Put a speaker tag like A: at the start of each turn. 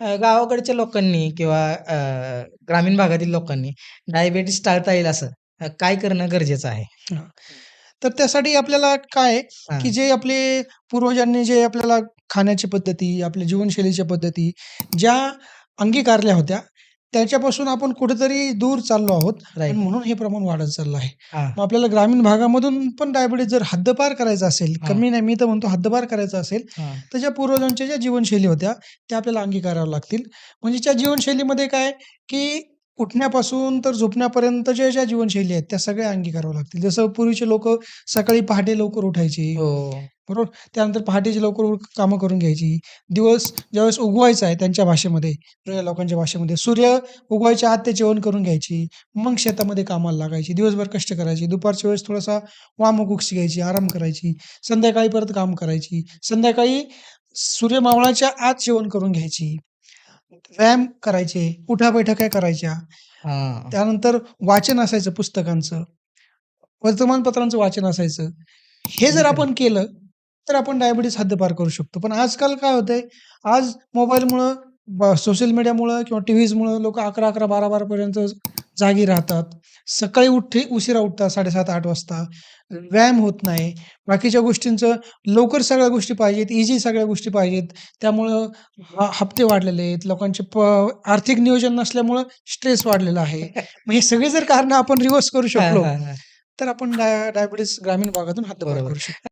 A: अ, गावाकडच्या लोकांनी किंवा अ, ग्रामीण भागातील लोकांनी डायबिटीज टाळता येईल असं अ, काय करणं गरजेचं आहे?
B: हां. तर त्यासाठी आपल्याला काय आहे,
A: हां.
B: की जे आपले पूर्वजांनी जे आपल्याला खाण्याच्या पद्धती, आपल्या जीवनशैलीच्या पद्धती ज्या अंगीकारल्या होत्या, त्याच्यापासून आपण कुठेतरी दूर चाललो आहोत आणि. म्हणून हे प्रमाण वाढत चाललं आहे.
A: हां.
B: मग आपल्याला ग्रामीण भागामधून पण डायबिटीज जर हद्दपार करायचा असेल,
A: हां.
B: कमी नाही मी तर म्हणतो हद्दपार करायचा असेल,
A: हां.
B: तर ज्या पूर्वजांच्या ज्या जीवनशैली होत्या, त्या आपल्याला अंगीकाराव्या लागतील. म्हणजे त्या जीवनशैलीमध्ये काय, की उठण्यापासून तर झोपण्यापर्यंतच्या ज्या जीवनशैली आहेत, त्या सगळ्या अंगीकाराव्या लागतील. जसं पूर्वीचे लोकं सकाळी पहाटे लवकर उठायचे.
A: हो.
B: बरोबर. त्यानंतर पहाटेची लवकर उठ कामं करून घ्यायची. दिवस ज्यावेळेस उगवायचा आहे त्यांच्या भाषेमध्ये, जुन्या लोकांच्या भाषेमध्ये, सूर्य उगवायच्या आत ते जेवण करून घ्यायची. मग शेतामध्ये कामाला लागायची. दिवसभर कष्ट करायची. दुपारच्या वेळेस थोडासा वामकुक्षी घ्यायची, आराम करायची. संध्याकाळी परत काम करायची. संध्याकाळी सूर्य मावळाच्या आत जेवण करून घ्यायची. व्यायाम करायचे, उठा-बैठका करायच्या.
A: हां.
B: त्यानंतर वाचन असायचं पुस्तकांचं. वर्तमानपत्रांचं वाचन असायचं. हे जर आपण केलं, तर आपण डायबिटीज हद्दपार करू शकतो. पण आजकाल काय होतंय, आज मोबाईलमुळं, सोशल मीडियामुळं किंवा टीव्हीजमुळं लोकं 11-11, 12-12 पर्यंत जागी राहतात. सकाळी उठे उशिरा उठतात 7:30-8 वाजता. व्यायाम होत नाही. बाकीच्या गोष्टींचं लवकर सगळ्या गोष्टी पाहिजेत, ईझी सगळ्या गोष्टी पाहिजेत. त्यामुळं हप्ते वाढलेले आहेत. लोकांचे प आर्थिक नियोजन नसल्यामुळं स्ट्रेस वाढलेला आहे. मग हे सगळे जर कारणं आपण रिव्हर्स करू शकलो. तर आपण डाय डायबिटीज ग्रामीण भागातून
A: बरोबर.
B: करू शकतो.